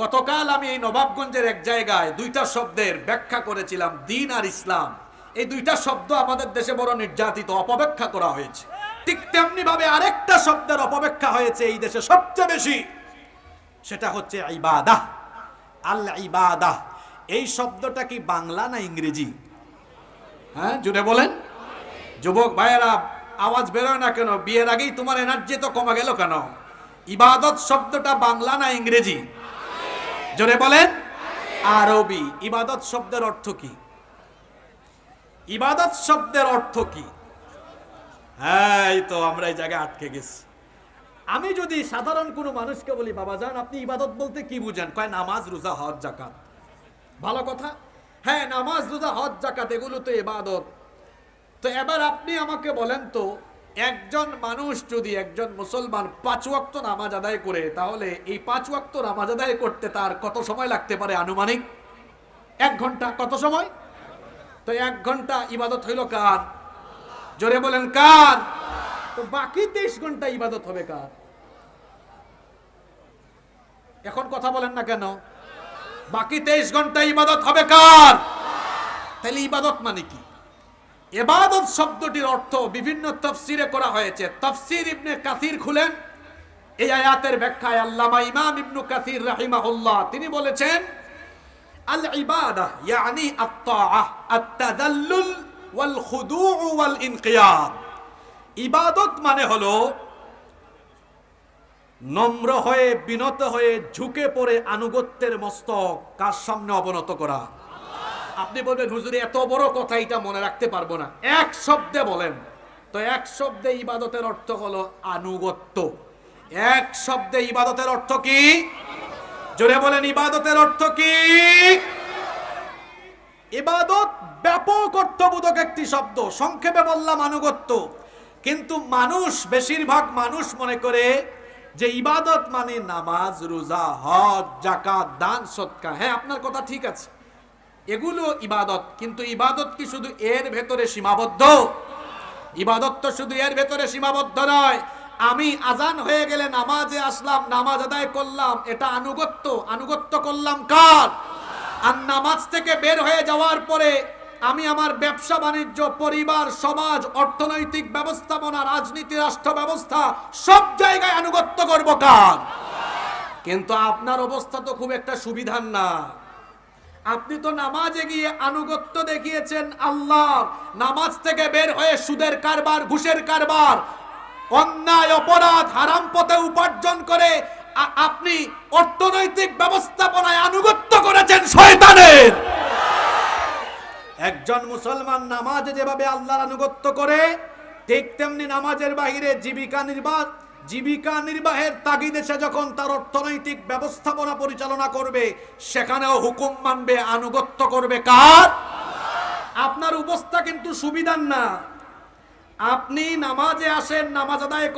গতকাল আমি এই নবাবগঞ্জের এক জায়গায় দুইটা শব্দের ব্যাখ্যা করেছিলাম, দিন আর ইসলাম। এই দুইটা শব্দ আমাদের দেশে বড় নির্যাতিত, অপব্যাখ্যা করা হয়েছে। ঠিক তেমনি ভাবে আরেকটা শব্দের অপব্যাখ্যা হয়েছে এই দেশে সবচেয়ে বেশি। সেটা হচ্ছে ইবাদাহ। আল ইবাদাহ। এই শব্দটা কি বাংলা না ইংরেজি? হ্যাঁ জুড়ে বলেন। যুবক ভাইয়েরা, আওয়াজ বেরোয় না কেন? বিয়ের আগেই তোমার এনার্জি তো কমা গেল কেন? ইবাদত শব্দটা বাংলা না ইংরেজি? জোরে বলেন, আরবি। ইবাদত শব্দের অর্থ কি? ইবাদত শব্দের অর্থ কি? হ্যাঁ তো আমরা এই জায়গায় আটকে গেছি। আমি যদি সাধারণ কোনো মানুষকে বলি, বাবা যান আপনি ইবাদত বলতে কি বুঝেন? কয়, নামাজ, রোজা, হজ জাকাত ভালো কথা? হ্যাঁ নামাজ, রোজা, হজ জাকাত এগুলো তো ইবাদত। তো এবার আপনি আমাকে বলেন তো একজন মানুষ যদি একজন মুসলমান পাঁচ ওয়াক্ত নামাজ আদায় করে, তাহলে এই পাঁচ ওয়াক্ত নামাজ আদায় করতে তার কত সময় লাগতে পারে আনুমানিক? এক ঘণ্টা, কত সময়? তো এক ঘণ্টা ইবাদত হইল কার? জোরে বলেন, কার? তো বাকি তেইশ ঘণ্টা ইবাদত হবে কার? এখন কথা বলেন না কেন? বাকি তেইশ ঘণ্টা ইবাদত হবে কার? তাহলে ইবাদত মানে কি? এবাদত শব্দটির অর্থ বিভিন্ন তফসিরে করা হয়েছে। তফসির ইবনে কাসির খুলেন। এই আয়াতের ব্যাখ্যায় আল্লামা ইমাম ইবনু কাসির রাহিমাহুল্লাহ তিনি বলেছেন, আল ইবাদা ইয়ানি আত-তাআহ আত-তাদাল্লুল ওয়াল খুদুউ ওয়াল ইনকিয়াদ ইবাদত মানে হলো নম্র হয়ে, বিনত হয়ে ঝুঁকে পড়ে আনুগত্যের মস্তক কার সামনে অবনত করা। আপনি বলবেন, হুজুরে, এত বড় কথা এটা মনে রাখতে পারব না। এক শব্দে বলেন। তো এক শব্দে ইবাদতের অর্থ হলো আনুগত্য। এক শব্দে ইবাদতের অর্থ কি? জোরে বলেন, ইবাদতের অর্থ কি? ইবাদত ব্যাপক অর্থবোধক একটি শব্দ। সংক্ষেপে বললাম, আনুগত্য। কিন্তু মানুষ, বেশিরভাগ মানুষ মনে করে যে ইবাদত মানে নামাজ, রোজা, হজ জাকাত দান সৎকা হ্যাঁ আপনার কথা ঠিক আছে। এগুলো ইবাদত, কিন্তু ইবাদত কি শুধু এর ভেতরে সীমাবদ্ধ? ইবাদত তো শুধু এর ভেতরে সীমাবদ্ধ নয়। আমি আজান হয়ে গেলে নামাজে আসলাম, নামাজ আদায় করলাম, এটা আনুগত্য। আনুগত্য করলাম কার? আর নামাজ থেকে বের হয়ে যাওয়ার পরে আমি আমার ব্যবসা বাণিজ্য, পরিবার, সমাজ, অর্থনৈতিক ব্যবস্থাপনা, রাজনীতি, রাষ্ট্র ব্যবস্থা, সব জায়গায় আনুগত্য করব কার? কিন্তু আপনার অবস্থা তো খুব একটা সুবিধার না। আপনি তো নামাজে গিয়ে আনুগত্য দেখিয়েছেন আল্লাহ। নামাজ থেকে বের হয়ে সুদের কারবার, ঘুষের কারবার, অন্যায়, অপরাধ, হারাম পথে উপার্জন করে আপনি অর্থনৈতিক ব্যবস্থাপনায় আনুগত্য করেছেন শয়তানের। একজন মুসলমান নামাজে যেভাবে আল্লাহর আনুগত্য করে, ঠিক তেমনি নামাজের বাহিরে জীবিকা নির্বাহ জীবিকা নির্বাহের তাগিদে সে যখন তার অর্থনৈতিক ব্যবস্থাপনা পরিচালনা করবে, সেখানেও হুকুম মানবে, আনুগত্য করবে কার? আপনার অবস্থা কিন্তু সুবিধার না। আপনি নামাজে আসেন, নামাজ আদায়